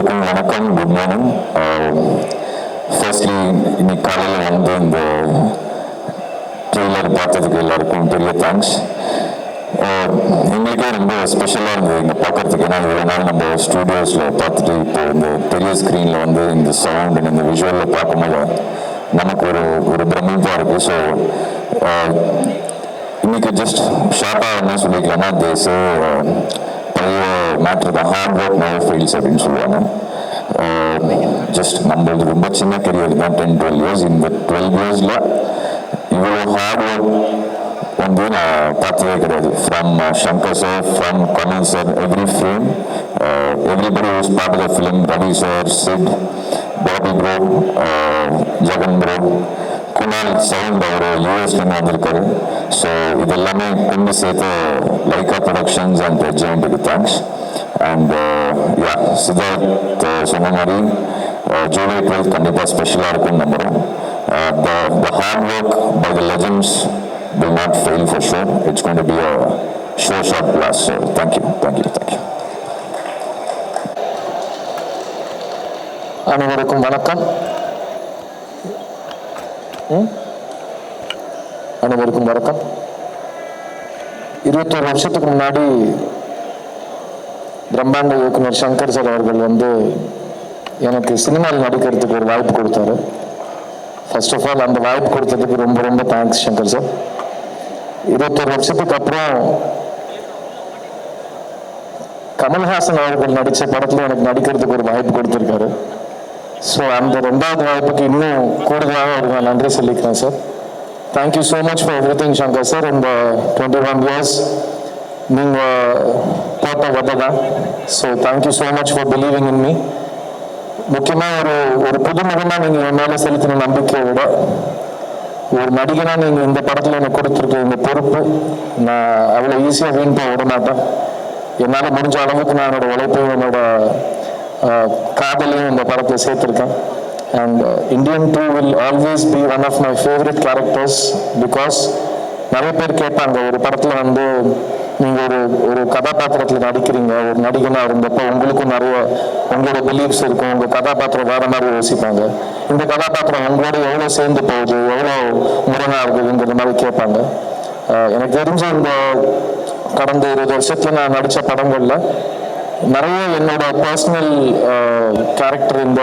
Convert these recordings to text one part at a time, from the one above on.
எல்லாருக்கும் வணக்கம். Good morning firstly இன்னைக்கு காலையில் வந்து இந்த ட்ரெய்லர் பார்த்ததுக்கு எல்லாருக்கும் பெரிய தேங்க்ஸ் um, எங்களுக்கே ரொம்ப ஸ்பெஷலாக இருந்தது இங்கே பார்க்கறதுக்கு. ஏன்னா இவ்வளோ நாள் நம்ம ஸ்டூடியோஸில் பார்த்துட்டு இப்போ இந்த பெரிய ஸ்க்ரீனில் வந்து இந்த சவுண்ட் இந்த விஷுவலில் பார்க்கும்போது நமக்கு ஒரு ஒரு பிரமிப்பாக இருக்குது ஸோ uh, இன்னைக்கு ஜஸ்ட் ஷார்ட்டாக என்ன சொல்லிக்கலாம்னா தேச மேட்ரு தான் ஹார்ட் ஒர்க் நோ ஃபெயில்ஸ் அப்படின்னு சொல்லுவாங்க ஜஸ்ட் நம்மளது ரொம்ப சின்ன கரியர் தான். டென் டுவெல் இயர்ஸ் இந்த டுவெல் இயர்ஸில் இவ்வளோ ஹார்ட் ஒர்க் வந்து நான் பார்த்ததே கிடையாது. From Shankar sir from Kamal sir every frame everybody was part of the film Ravi sir Sid Bobby bro Jagan bro Kunal sound அவர் யூஎஸ்லேருந்து வந்திருக்காரு ஸோ இதெல்லாமே கொண்டு சேர்த்து Lyca productions and ஜெயண்ட்டுக்கு thanks and yeah Siddharth சொன்ன மாதிரி ஜூலை டுவெல்த் கண்டிப்பாக ஸ்பெஷலாக இருக்கும்னு நம்புகிறோம் the the hard work by the legends will not fail for sure. It's going to be a sure shot blast. So thank you, thank you, thank you. அனைவருக்கும் வணக்கம் ம்? அனைவருக்கும் வணக்கம் இருபத்தோரு வருஷத்துக்கு முன்னாடி பிரம்மாண்ட இயக்குனர் சங்கர் சார் அவர்கள் வந்து எனக்கு சினிமாவில் நடிக்கிறதுக்கு ஒரு வாய்ப்பு கொடுத்தாரு. ஃபர்ஸ்ட் ஆஃப் ஆல் அந்த வாய்ப்பு கொடுத்ததுக்கு ரொம்ப ரொம்ப தேங்க்ஸ் சங்கர் சார். இருபத்தோரு வருஷத்துக்கு அப்புறம் கமல்ஹாசன் அவர்கள் நடித்த படத்தில் எனக்கு நடிக்கிறதுக்கு ஒரு வாய்ப்பு கொடுத்துருக்காரு. ஸோ அந்த ரெண்டாவது வாய்ப்புக்கு இன்னும் கூடுதலாக ஒரு நான் நன்றி சொல்லிக்கிறேன் sir. Thank you so much for everything Shankar sir இந்த டுவெண்ட்டி ஒன் இயர்ஸ் நீங்கள் போட்ட விதை தான் so thank you so much for believing in me முக்கியமாக ஒரு ஒரு புதுமுகமாக நீங்கள் என் மேலே செலுத்தின நம்பிக்கையை விட ஒரு நடிகனாக நீங்கள் இந்த படத்தில் எனக்கு கொடுத்துருக்க இந்த பொறுப்பு நான் அவ்வளோ ஈஸியாக வீண் போக விட மாட்டேன் என்னால் முடிஞ்ச அளவுக்கு நான் என்னோட உழைப்பையும் என்னோட காதலையும் இந்த படத்தை சேர்த்துருக்கேன். And Indian two will always be one of my favourite characters because நிறைய பேர் கேட்பாங்க ஒரு படத்தில் வந்து நீங்கள் ஒரு ஒரு கதாபாத்திரத்தில் நடிக்கிறீங்க ஒரு நடிகனாக இருந்தப்போ உங்களுக்கும் நிறைய உங்களோட பிலீஃப்ஸ் இருக்கும் உங்கள் கதாபாத்திரம் வேறு மாதிரி யோசிப்பாங்க. இந்த கதாபாத்திரம் உங்களோட எவ்வளோ சேர்ந்து போகுது எவ்வளோ முரணாக இருக்குதுங்கிற மாதிரி கேட்பாங்க. எனக்கு தெரிஞ்ச இந்த கடந்த இருபது வருஷத்துல நான் நடித்த படங்கள்ல நிறைய என்னோட பர்சனல் கேரக்டர் இந்த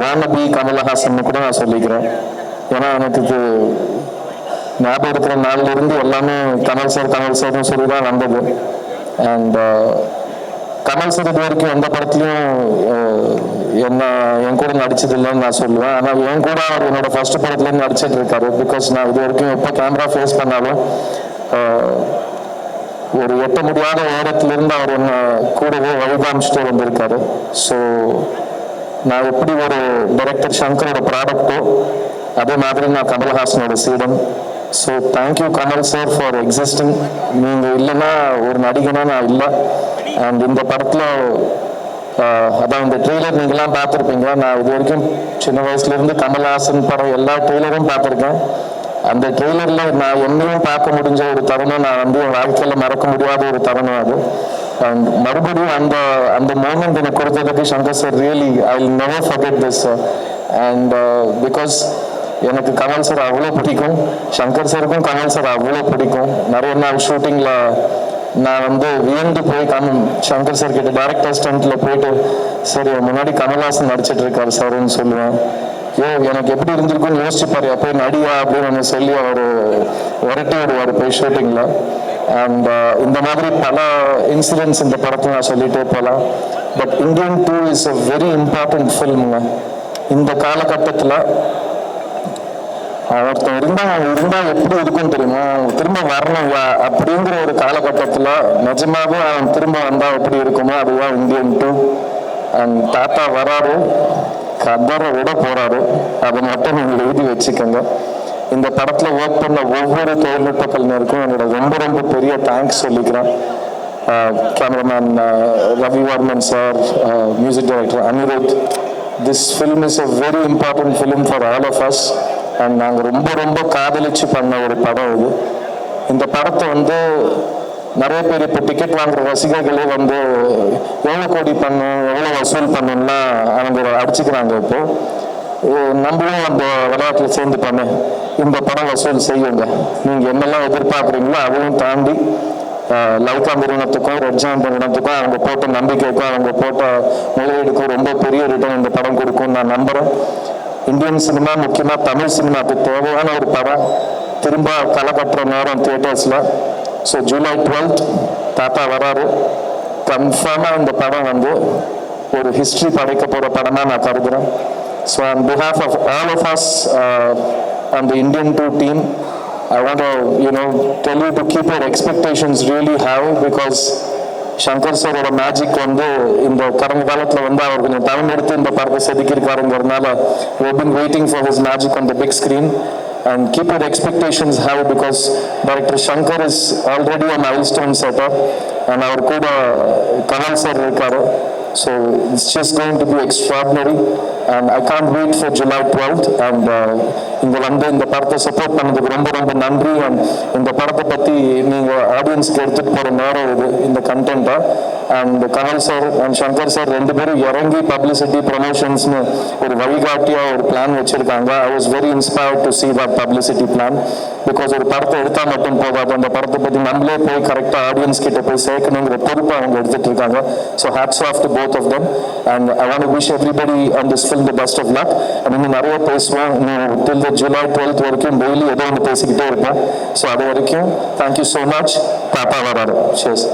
வானபி கமலஹாசன் கூட நான் சொல்லிக்கிறேன். ஏன்னா எனக்கு இது ஞாபகம் இருக்கிற நாள்ல இருந்து எல்லாமே கமல் சார் கமல் சார்னு சொல்லி தான் வந்தது அண்ட் uh, கமல் சார் இது வரைக்கும் எந்த படத்துலையும் என்ன என் கூட நடிச்சது இல்லைன்னு நான் சொல்லுவேன். ஆனால் என் கூட அவர் என்னோட ஃபர்ஸ்ட் படத்துலேருந்து நடிச்சிட்டு இருக்காரு. பிகாஸ் நான் இது வரைக்கும் எப்போ கேமரா ஃபேஸ் பண்ணாலும் ஒரு எட்ட முடியாத உயரத்திலிருந்து அவர் என்ன கூடவே வழிகாமிச்சுட்டு வந்திருக்காரு. ஸோ நான் எப்படி ஒரு டைரக்டர் சங்கரோட ப்ராடக்ட்டோ அதே மாதிரி நான் கமல்ஹாசனோட சீடன். So thank you Kamal sir for existing நீங்கள் இல்லைன்னா ஒரு நடிகனா நான் இல்லை. அண்ட் இந்த படத்தில் அதான் இந்த ட்ரெய்லர் நீங்களாம் பார்த்துருப்பீங்க நான் இது வரைக்கும் சின்ன வயசுலேருந்து கமல்ஹாசன் படம் எல்லா ட்ரெய்லரும் பார்த்துருக்கேன். அந்த ட்ரெய்லரில் நான் என்னையும் பார்க்க முடிஞ்ச ஒரு தருணம் நான் வந்து என் வாழ்க்கையில் மறக்க முடியாத ஒரு தருணம் அது. அண்ட் மறுபடியும் அந்த அந்த மூமெண்ட் எனக்கு கொடுத்ததுக்கு Shankar sir really I never forget this sir and because எனக்கு கமல் சார் அவ்வளோ பிடிக்கும். சங்கர் சாருக்கும் கமல் சார் அவ்வளோ பிடிக்கும். நிறைய நாள் ஷூட்டிங்கில் நான் வந்து வியந்து போய் கமல் சங்கர் சார் கிட்ட டேரக்டர் ஸ்டண்ட்ல போயிட்டு சரி முன்னாடி கமல்ஹாசன் நடிச்சிட்டு இருக்காரு சார்னு சொல்லுவேன். ஐயோ எனக்கு எப்படி இருந்திருக்கும்னு யோசிச்சுப்பாரு அப்போ நடிகா அப்படின்னு சொல்லி அவர் விரட்டி விடுவார் போய் ஷூட்டிங்கில் அண்ட் uh, இந்த மாதிரி பல இன்சிடென்ட்ஸ் இந்த படத்தை நான் சொல்லிட்டே போகலாம் but Indian two is a very important ஃபில்முங்க இந்த காலகட்டத்தில் ஒருத்தன் இருந்தால் அவன் எப்படி இருக்கும் தெரியுமா? அவன் திரும்ப வரணும் வா அப்படிங்கிற ஒரு காலகட்டத்தில் நிஜமாவே அவன் திரும்ப வந்தால் எப்படி இருக்குமோ அதுதான் இந்தியன் டூ அண்ட் தாத்தா வராரு கதரை விட போகிறாரு அதை மட்டும் நீங்கள் எழுதி வச்சுக்கோங்க. இந்த படத்தில் ஒர்க் பண்ண ஒவ்வொரு தொழில்நுட்ப கலைஞருக்கும் என்னோட ரொம்ப ரொம்ப பெரிய தேங்க்ஸ் சொல்லிக்கிறேன். Cameraman Ravi Varman sir music director Anirudh. This film is a very important film for all of us and நாங்கள் ரொம்ப ரொம்ப காதலிச்சு பண்ண ஒரு படம் இது. இந்த படத்தை வந்து நிறைய பேர் இப்போ டிக்கெட் வாங்குற ரசிகர்களே வந்து எவ்வளோ கோடி பண்ணும் எவ்வளோ வசூல் பண்ணணும்னா அவங்க அடிச்சுக்கிறாங்க இப்போ. நம்மளும் அந்த விளையாட்டில் பண்ணேன் இந்த படம் வசூல் செய்யுங்க. நீங்கள் என்னெல்லாம் எதிர்பார்க்குறீங்களோ அதையும் தாண்டி லவ்கா நிறுவனத்துக்கும் ரெட்ஜான் நிறுவனத்துக்கும் அவங்க போட்ட நம்பிக்கைக்கும் அவங்க போட்ட முதலீடுக்கும் ரொம்ப பெரிய ரிட்டர்ன் இந்த படம் கொடுக்கும் நான் நம்புகிறேன் இந்தியன் சினிமா முக்கியமாக தமிழ் சினிமாவுக்கு தேவையான ஒரு படம். திரும்ப களைப்பற்ற நேரம் தியேட்டர்ஸில் ஸோ ஜூலை டுவெல்த் தாத்தா வராரு. கன்ஃபார்மாக இந்த படம் வந்து ஒரு ஹிஸ்ட்ரி படைக்க போகிற படமாக நான் கருதுகிறேன் so on behalf of all of us and the Indian two team I want to, you know, tell you to keep your expectations really high because Shankar சாரோட மேஜிக் வந்து இந்த கடந்த காலத்தில் வந்து அவர் கொஞ்சம் டைம் எடுத்து இந்த படத்தை செதுக்கியிருக்காருங்கிறதுனால we've been waiting for his magic on the big screen and keep your expectations high because director Shankar is already a milestone setter and அவர் கூட கமல் சார் இருக்காரு so it's just going to be extraordinary and I can't wait for July 12th and uh, இங்க வந்து இந்த படத்தை support பண்ணதுக்கு ரொம்ப ரொம்ப நன்றி. அண்ட் இந்த படத்தை பத்தி நீங்க ஆடியன்ஸ்க்கு எடுத்துட்டு போற நேரம் இது இந்த கண்டென்ட்டை and Kamal sir and Shankar sir ரெண்டு பேரும் இறங்கி பப்ளிசிட்டி ப்ரொமோஷன்ஸ்னு ஒரு வழிகாட்டியா ஒரு பிளான் வச்சிருக்காங்க. I was very inspired to see that publicity plan because ஒரு படத்தை எடுத்தா மட்டும் போதாது. அந்த படத்தை பத்தி நம்மளே போய் கரெக்டா ஆடியன்ஸ் கிட்ட போய் சேர்க்கணுங்கிற பொறுப்பை அவங்க எடுத்துட்டு இருக்காங்க so hats off to both of them and I want wish everybody on this film the best of luck and இன்னும் நிறைய பேசுவோம். இன்னும் டில் ஜூலை டுவெல்த் வரைக்கும் டெய்லி ஏதோ ஒன்று பேசிக்கிட்டே இருப்போம் ஸோ அது வரைக்கும் தேங்க்யூ ஸோ மச் பாப்பா வராரு ஷேஸ்